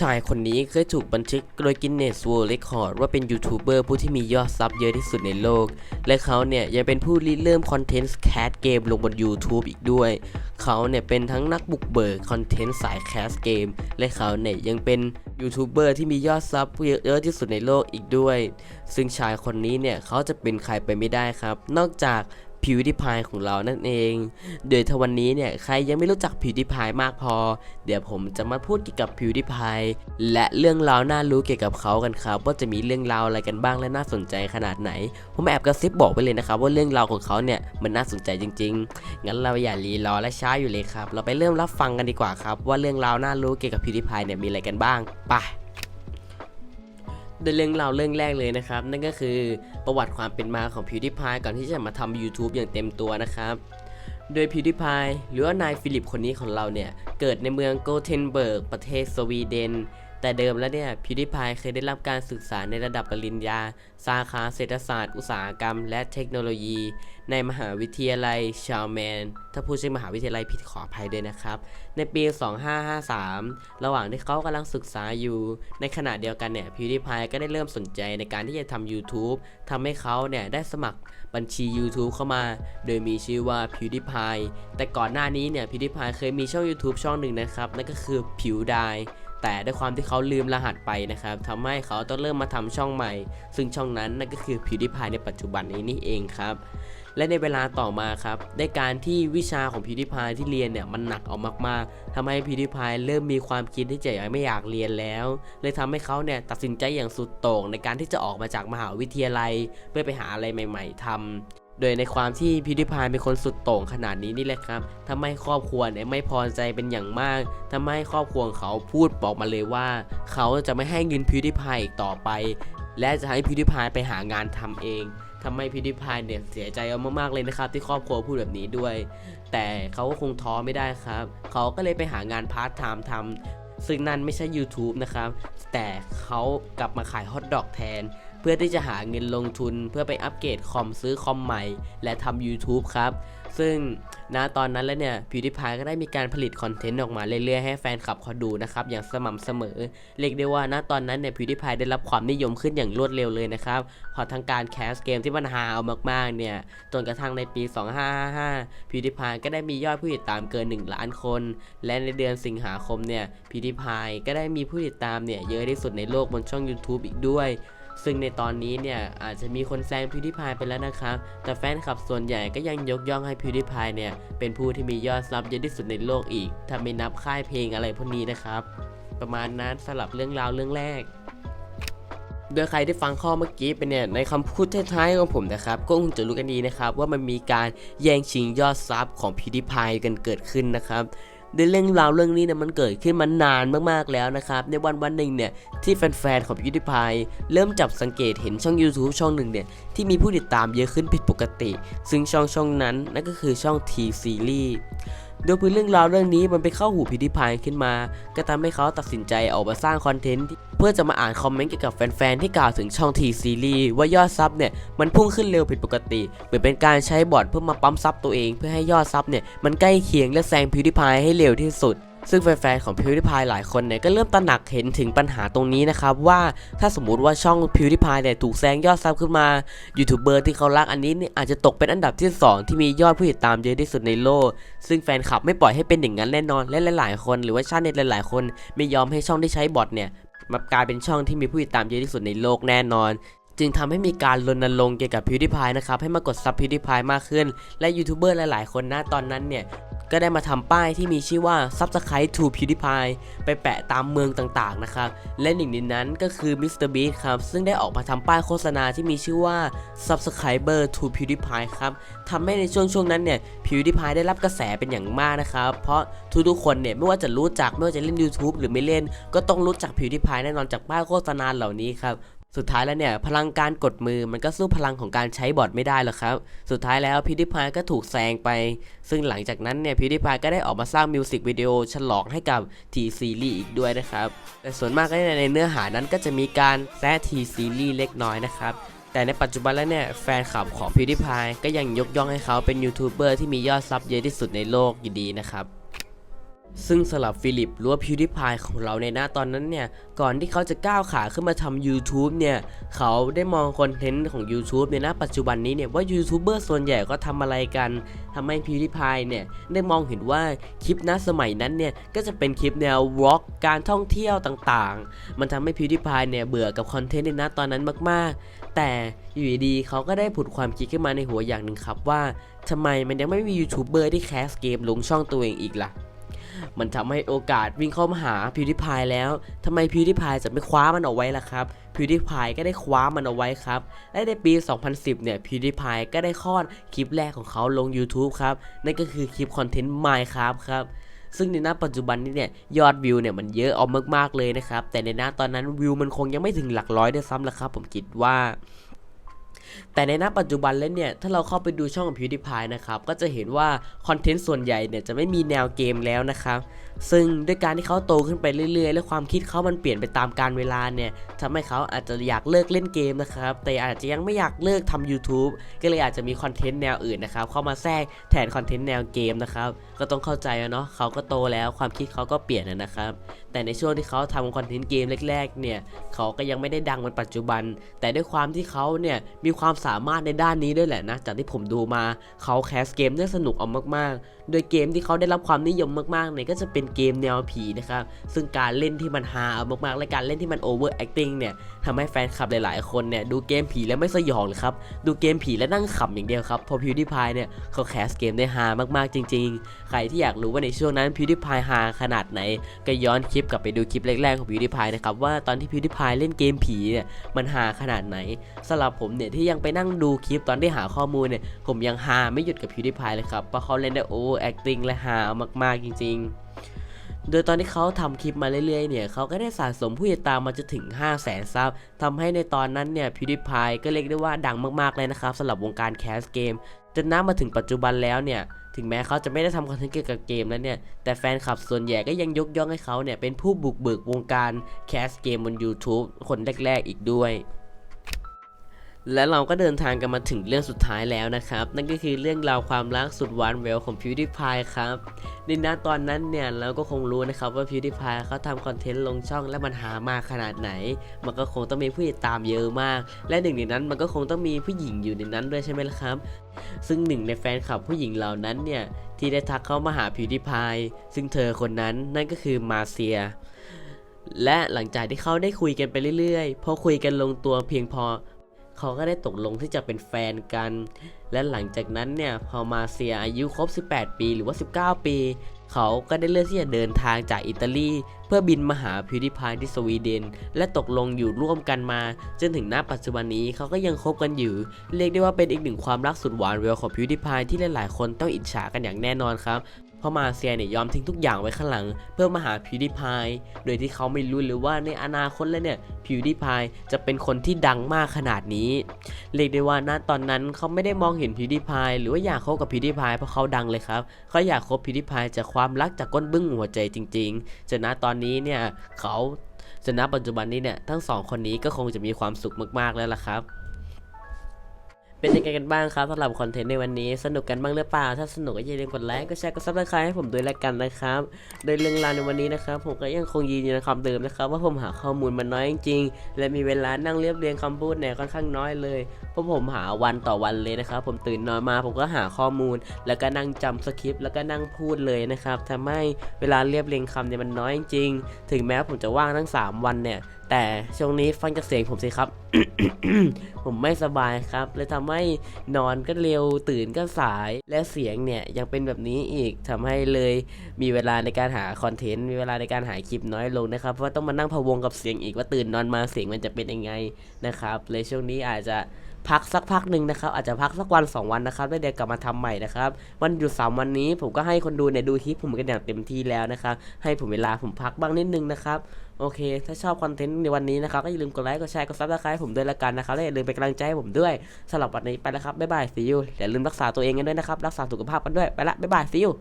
ชายคนนี้เคยถูกบันทึกโดยกินเนส World Record ว่าเป็นยูทูบเบอร์ผู้ที่มียอดซับเยอะที่สุดในโลก และเขาเนี่ยยังเป็นผู้ริเริ่มคอนเทนต์แคสเกมลงบน YouTube อีกด้วย เขาเนี่ยเป็นทั้งนักบุกเบิกคอนเทนต์สายแคสเกม และเขาเนี่ยยังเป็นยูทูบเบอร์ที่มียอดซับเยอะที่สุดในโลกอีกด้วย ซึ่งชายคนนี้เนี่ยเขาจะเป็นใครไปไม่ได้ครับ นอกจาก พิวดิพายของเรานั่นเอง โดยถ้าวันนี้เนี่ยใครยังไม่รู้จักพิวดิพายมากพอ เดี๋ยวผมจะมาพูดเกี่ยวกับพิวดิพายและเรื่องราวน่ารู้เกี่ยวกับเขากันครับว่าจะมีเรื่องราวอะไรกันบ้างและน่าสนใจขนาดไหน ผมแอบกระซิบบอกไปเลยนะครับว่าเรื่องราวของเขาเนี่ยมันน่าสนใจจริง ๆ งั้นเราอย่ารีรอและช้าอยู่เลยครับ เราไปเริ่มรับฟังกันดีกว่าครับ ว่าเรื่องราวน่ารู้เกี่ยวกับพิวดิพายเนี่ยมีอะไรกันบ้างไป โดยเรื่องราวเรื่องแรกเลยนะครับ นั่นก็คือประวัติความเป็นมาของ PewDiePie ก่อนที่จะมาทำ YouTube อย่างเต็มตัวนะครับ โดย PewDiePie หรือว่านายฟิลิปคนนี้ของเราเนี่ย เกิดในเมืองโกเทนเบิร์ก ประเทศสวีเดน แต่เดิมแล้วเนี่ย PewDiePie เคยได้รับการศึกษาในระดับปริญญา สาขาเศรษฐศาสตร์ อุตสาหกรรม และเทคโนโลยี ในมหาวิทยาลัยชาร์แมน ถ้าพูดชื่อมหาวิทยาลัยผิดขออภัยด้วยนะครับ ในปี 2553 ระหว่างที่เขากำลังศึกษาอยู่ ในขณะเดียวกันเนี่ย PewDiePie ก็ได้เริ่มสนใจในการที่จะทำ YouTube ทำให้เขาเนี่ยได้สมัครบัญชี YouTube เข้ามา โดยมีชื่อว่า PewDiePie แต่ก่อนหน้านี้เนี่ย PewDiePie เคยมีช่อง YouTube ช่องหนึ่งนะครับ นั่นก็คือ PewDie แต่ด้วยความที่เขาลืมรหัสไปนะครับทำให้เขาต้องเริ่มมาทำช่องใหม่ ซึ่งช่องนั้นนั่นก็คือ PewDiePie ในปัจจุบันนี้นี่เองครับ และในเวลาต่อมาครับในการที่วิชาของ PewDiePie ที่เรียนเนี่ยมันหนักเอามากๆทำให้ PewDiePie เริ่มมีความคิดที่จะไม่อยากเรียนแล้ว เลยทำให้เขาเนี่ยตัดสินใจอย่างสุดโต่งในการที่จะออกมาจากมหาวิทยาลัย เพื่อไปหาอะไรใหม่ ๆทำ โดยในความที่ PewDiePie เป็นคนสุดโต่งขนาดนี้นี่แหละครับทำให้ครอบครัวเนี่ยไม่พอใจเป็นอย่างมากทำให้ครอบครัวเขาพูดบอกมาเลยว่า เขาจะไม่ให้เงิน PewDiePie อีกต่อไป และจะให้ PewDiePie ไปหางานทำเองทำให้พิวดิพายเนี่ยเสียใจเอามากๆเลยนะครับที่ครอบครัวพูดแบบนี้ด้วย แต่เขาก็คงท้อไม่ได้ครับ เขาก็เลยไปหางานพาร์ทไทม์ทำซึ่งนั่นไม่ใช่ YouTube นะครับ แต่เขากลับมาขายฮอทดอกแทน เพื่อที่จะหาเงินลงทุนเพื่อไปอัปเกรดคอมซื้อคอมใหม่ และทำ YouTube ครับ ซึ่งณตอนนั้นแล้วเนี่ย PewDiePie ก็ได้มีการผลิตคอนเทนต์ออกมาเรื่อยๆให้แฟนคลับเขาดูนะครับอย่างสม่ำเสมอ เรียกได้ว่าณตอนนั้นเนี่ย PewDiePie ได้รับความนิยมขึ้นอย่างรวดเร็วเลยนะครับพอทั้งการแคสเกมที่มันฮาเอามากๆเนี่ยจนกระทั่งในปี 2555 PewDiePie ก็ได้มียอดผู้ติดตามเกิน 1 ล้านคน และในเดือนสิงหาคมเนี่ย PewDiePie ก็ได้มีผู้ติดตามเนี่ยเยอะที่สุดในโลกบนช่อง YouTube อีกด้วย ซึ่งในตอนนี้เนี่ยอาจจะมีคนแซง PewDiePie ไปแล้วนะครับ แต่แฟนคลับส่วนใหญ่ก็ยังยกย่องให้ PewDiePie เนี่ยเป็นผู้ที่มียอดซับเยอะที่สุดในโลกอีก ถ้าไม่นับค่ายเพลงอะไรพวกนี้นะครับ ประมาณนั้นสำหรับเรื่องราวเรื่องแรกโดยใครที่ฟังข้อเมื่อกี้ไปเนี่ยในคำพูดท้ายๆของผมนะครับ ก็คงจะรู้กันดีนะครับ ว่ามันมีการแย่งชิงยอดซับของ PewDiePie กันเกิดขึ้นนะครับ ในเรื่องราวเรื่องนี้เนี่ยมันเกิดขึ้นมานานมากๆแล้วนะครับ ในวันวันหนึ่งเนี่ยที่แฟนๆของยูทิพายเริ่มจับสังเกตเห็นช่อง YouTube ช่องหนึ่งเนี่ยที่มีผู้ติดตามเยอะขึ้นผิดปกติ ซึ่งช่องช่องนั้นนั่นก็คือช่อง T Series โดยเรื่องราวเรื่องนี้มันไปเข้าหูพิธีพายขึ้นมา ก็ทำให้เขาตัดสินใจออกมาสร้างคอนเทนต์เพื่อจะมาอ่านคอมเมนต์เกี่ยวกับแฟนๆ ที่กล่าวถึงช่องทีซีรีส์ว่ายอดซับเนี่ยมันพุ่งขึ้นเร็วผิดปกติ เหมือนเป็นการใช้บอทเพื่อมาปั๊มซับตัวเอง เพื่อให้ยอดซับเนี่ยมันใกล้เคียงและแซงพิวดิพายให้เร็วที่สุด ซึ่งแฟนๆของ PewDiePie หลายคนเนี่ยก็เริ่มตระหนักเห็นถึงปัญหาตรงนี้นะครับว่าถ้าสมมติว่าช่อง PewDiePie เนี่ยถูกแซงยอดซับขึ้นมายูทูบเบอร์ที่เขารักอันนี้เนี่ยอาจจะตกเป็นอันดับที่ 2 ที่มียอดผู้ติดตามเยอะที่สุดในโลก ซึ่งแฟนคลับไม่ปล่อยให้เป็นอย่างนั้นแน่นอนและหลายๆ คน หรือว่าชาติเน็ตหลายๆ คนไม่ยอมให้ช่องที่ใช้บอทเนี่ยมากลายเป็นช่องที่มีผู้ติดตามเยอะที่สุดในโลกแน่นอนจึงทำให้มีการรณรงค์เกี่ยวกับ PewDiePie นะครับให้มากดซับ PewDiePie มากขึ้น และยูทูบเบอร์หลายๆ คนนะตอนนั้นเนี่ย ก็ได้มาทำป้ายที่มีชื่อว่า Subscribe to PewDiePie ไปแปะตามเมืองต่างๆนะครับ และหนึ่งในนั้นก็คือ MrBeast ครับ ซึ่งได้ออกมาทำป้ายโฆษณาที่มีชื่อว่า Subscriber to PewDiePie ครับทำให้ในช่วงช่วงนั้นเนี่ย PewDiePie ได้รับกระแสเป็นอย่างมากนะครับ เพราะทุกๆคนเนี่ยไม่ว่าจะรู้จักไม่ว่าจะเล่น YouTube หรือไม่เล่น ก็ต้องรู้จัก PewDiePie แน่นอนจากป้ายโฆษณาเหล่านี้ครับ สุดท้ายแล้วเนี่ยพลังการกดมือมันก็สู้พลังของการใช้บอทไม่ได้หรอกครับ สุดท้ายแล้วพิวดิพายก็ถูกแซงไป ซึ่งหลังจากนั้นเนี่ยพิวดิพายก็ได้ออกมาสร้างมิวสิกวิดีโอฉลองให้กับทีซีรีส์อีกด้วยนะครับ แต่ส่วนมากในเนื้อหานั้นก็จะมีการแซะทีซีรีส์เล็กน้อยนะครับแต่ในปัจจุบันแล้วเนี่ยแฟนคลับของ PewDiePie ก็ยังยกย่องให้เขาเป็นยูทูบเบอร์ที่มียอดซับเยอะที่สุดในโลกอยู่ดีนะครับ ซึ่งสำหรับฟิลิปหรือว่าพิวดิพายของเราในหน้าตอนนั้นเนี่ย ก่อนที่เขาจะก้าวขาขึ้นมาทำ YouTube เนี่ย เขาได้มองคอนเทนต์ของ YouTube ในหน้าปัจจุบันนี้เนี่ย ว่ายูทูบเบอร์ส่วนใหญ่ก็ทำอะไรกันทำให้พิวดิพายเนี่ย ได้มองเห็นว่าคลิปณสมัยนั้นเนี่ย ก็จะเป็นคลิปแนววอล์กการท่องเที่ยวต่างๆ มันทำให้พิวดิพายเนี่ยเบื่อกับคอนเทนต์ในหน้าตอนนั้นมาก ๆ แต่อยู่ดีๆเขาก็ได้ผุดความคิดขึ้นมาในหัวอย่างหนึ่งครับว่าทำไมมันยังไม่มียูทูบเบอร์ที่แคสเกมลงช่องตัวเองอีกล่ะ มันทำให้โอกาสวิ่งเข้ามาหาพิวดิพายแล้วทำไมพิวดิพายจะไม่คว้ามันเอาไว้ล่ะครับพิวดิพายก็ได้คว้ามันเอาไว้ครับ และในปี 2010 เนี่ยพิวดิพายก็ได้คลอดคลิปแรกของเขาลง YouTube ครับ นั่นก็คือคลิปคอนเทนต์ Minecraft ครับซึ่งในหน้าปัจจุบันนี้เนี่ยยอดวิวเนี่ยมันเยอะเอามากๆเลยนะครับ แต่ในหน้าตอนนั้นวิวมันคงยังไม่ถึงหลักร้อยด้วยซ้ำละครับ ผมคิดว่า แต่ในหน้าปัจจุบันแล้วเนี่ย ถ้าเราเข้าไปดูช่องของ PewDiePie นะครับ ก็จะเห็นว่าคอนเทนต์ส่วนใหญ่เนี่ยจะไม่มีแนวเกมแล้วนะครับ ซึ่งด้วยการที่เขาโตขึ้นไปเรื่อยๆ และความคิดเขามันเปลี่ยนไปตามกาลเวลาเนี่ยทำให้เขาอาจจะอยากเลิกเล่นเกมนะครับ แต่อาจจะยังไม่อยากเลิกทำ YouTube ก็เลยอาจจะมีคอนเทนต์แนวอื่นนะครับ เข้ามาแทรกแทนคอนเทนต์แนวเกมนะครับ ก็ต้องเข้าใจเนาะ เขาก็โตแล้วความคิดเขาก็เปลี่ยนนะครับ แต่ในช่วงที่เขาทำคอนเทนต์เกมแรกๆ เนี่ย เขาก็ยังไม่ได้ดังเหมือนปัจจุบัน แต่ด้วยความที่เขาเนี่ยมีความสามารถในด้านนี้ด้วยแหละนะ จากที่ผมดูมาเขาแคสเกมได้สนุกเอามากๆ โดยเกมที่เขาได้รับความนิยมมากๆเนี่ยก็จะเป็นเกมแนวผีนะครับ ซึ่งการเล่นที่มันฮาเอามากๆ และการเล่นที่มันโอเวอร์แอคติ้งเนี่ยทำให้แฟนคลับหลายๆ คนเนี่ยดูเกมผีแล้วไม่สยองเลยครับ ดูเกมผีแล้วนั่งขำอย่างเดียวครับเพอพิวดิพายเนี่ยเขาแคสเกมได้ฮามากๆจริง ๆ ใครที่อยากรู้ว่าในช่วงนั้นพิวดิพายฮาขนาดไหน ก็ย้อนคลิปกลับไปดูคลิปแรกๆของพิวดิพายนะครับว่าตอนที่พิวดิพายเล่นเกมผีเนี่ยมันฮาขนาดไหนสำหรับผมเนี่ยที่ยังไปนั่งดูคลิปตอนที่หาข้อมูลเนี่ย ผมยังฮาไม่หยุดกับพิวดิพายเลยครับเพราะเขาเล่นได้โอ้แอคติ้งและฮามากๆจริง ๆโดยตอนที่เขาทำคลิปมาเรื่อยๆ เนี่ย เขาก็ได้สะสมผู้ติดตามมาจะถึง 5 0 0แสนซับทำให้ในตอนนั้นเนี่ยพิวดิพายก็เรียกได้ว่าดังมากๆ เลยนะครับสำหรับวงการแคสเกม จนน้ามาถึงปัจจุบันแล้วเนี่ย ถึงแม้เขาจะไม่ได้ทำคอนเทนต์เกี่ยวกับเกมแล้วเนี่ย แต่แฟนคลับส่วนใหญ่ก็ยังยกย่องให้เขาเนี่ย เป็นผู้บุกเบิกวงการแคสเกมบน YouTube คนแรกๆ อีกด้วย และเราก็เดินทางกันมาถึงเรื่องสุดท้ายแล้วนะครับ นั่นก็คือเรื่องราวความรักสุดหวานแหววของ PewDiePie ครับในณตอนนั้นเนี่ยเราก็คงรู้นะครับว่า PewDiePie เขาทำคอนเทนต์ลงช่องและมันหามากขนาดไหน มันก็คงต้องมีผู้ติดตามเยอะมาก และหนึ่งในนั้นมันก็คงต้องมีผู้หญิงอยู่ในนั้นด้วยใช่ไหมล่ะครับ ซึ่งหนึ่งในแฟนคลับผู้หญิงเหล่านั้นเนี่ยที่ได้ทักเข้ามาหา PewDiePie ซึ่งเธอคนนั้นนั่นก็คือมาเซียและหลังจากที่เขาได้คุยกันไปเรื่อยๆ พอคุยกันลงตัวเพียงพอ เขาก็ได้ตกลงที่จะเป็นแฟนกัน และหลังจากนั้นเนี่ยพอมาเซียอายุครบ 18 ปีหรือว่า 19 ปี เขาก็ได้เลือกที่จะเดินทางจากอิตาลี เพื่อบินมาหาพิวดิพายที่สวีเดน และตกลงอยู่ร่วมกันมา จนถึงณปัจจุบันนี้เขาก็ยังคบกันอยู่ เรียกได้ว่าเป็นอีกหนึ่งความรักสุดหวานแววของพิวดิพายที่หลายๆ คนต้องอิจฉากันอย่างแน่นอนครับ เพราะมาเซียเนี่ยยอมทิ้งทุกอย่างไว้ข้างหลัง เพื่อมาหาพิวดิพายโดยที่เขาไม่รู้เลยว่าในอนาคตแล้วเนี่ยพิวดิพายจะเป็นคนที่ดังมากขนาดนี้เรียกได้ว่าณตอนนั้นเขาไม่ได้มองเห็นพิวดิพายหรือว่าอยากคบกับพิวดิพายเพราะเขาดังเลยครับเขาอยากคบพิวดิพายจากความรักจากก้นบึ้งหัวใจจริงๆจนณตอนนี้เนี่ยเขาจนณปัจจุบันนี้เนี่ยทั้งสองคนนี้ก็คงจะมีความสุขมากๆแล้วล่ะครับ เป็นยังไงกันบ้างครับสำหรับคอนเทนต์ในวันนี้ สนุกกันบ้างหรือเปล่า ถ้าสนุกก็อย่าลืมกดไลค์ กดแชร์ กดซับสไครต์ให้ผมด้วยละกันนะครับ โดยเรื่องราวในวันนี้นะครับ ผมก็ยังคงยืนยันคำเดิมนะครับ ว่าผมหาข้อมูลมาน้อยจริงๆ และมีเวลานั่งเรียบเรียงคำพูดเนี่ยค่อนข้างน้อยเลย ราะผมหาวันต่อวันเลยนะครับผมตื่นนอนมาผมก็หาข้อมูล แล้วก็นั่งจำสคริปต์แล้วก็นั่งพูดเลยนะครับทำให้เวลาเรียบเรียงคำเนี่ยมันน้อยจริงถึงแม้ผมจะว่างทั้ง 3 วันเนี่ย แต่ช่วงนี้ฟังจากเสียงผมสิครับ ผมไม่สบายครับเลยทำให้นอนก็เร็วตื่นก็สายและเสียงเนี่ยยังเป็นแบบนี้อีกทำให้เลยมีเวลาในการหาคอนเทนต์มีเวลาในการหาคลิปน้อยลงนะครับเพราะว่าต้องมานั่งพะวงกับเสียงอีกว่าตื่นนอนมาเสียงมันจะเป็นยังไงนะครับเลยช่วงนี้อาจจะ พักสักพักหนึ่งนะครับอาจจะพักสักวัน 2 วันนะครับแล้วเดี๋ยวกลับมาทำใหม่นะครับวันหยุดสามวันนี้ผมก็ให้คนดูเนี่ยดูคลิปผมกันอย่างเต็มที่แล้วนะครับให้ผมเวลาผมพักบ้างนิดนึงนะครับโอเค ถ้าชอบคอนเทนต์ในวันนี้นะครับก็อย่าลืมกดไลค์กดแชร์กดซับสไครต์ผมด้วยละกันนะครับและอย่าลืมเป็นกำลังใจให้ผมด้วยสำหรับวันนี้ไปแล้วครับบ๊ายบาย see you อย่าลืมรักษาตัวเองกันด้วยนะครับรักษาสุขภาพกันด้วยไปละบ๊ายบาย see you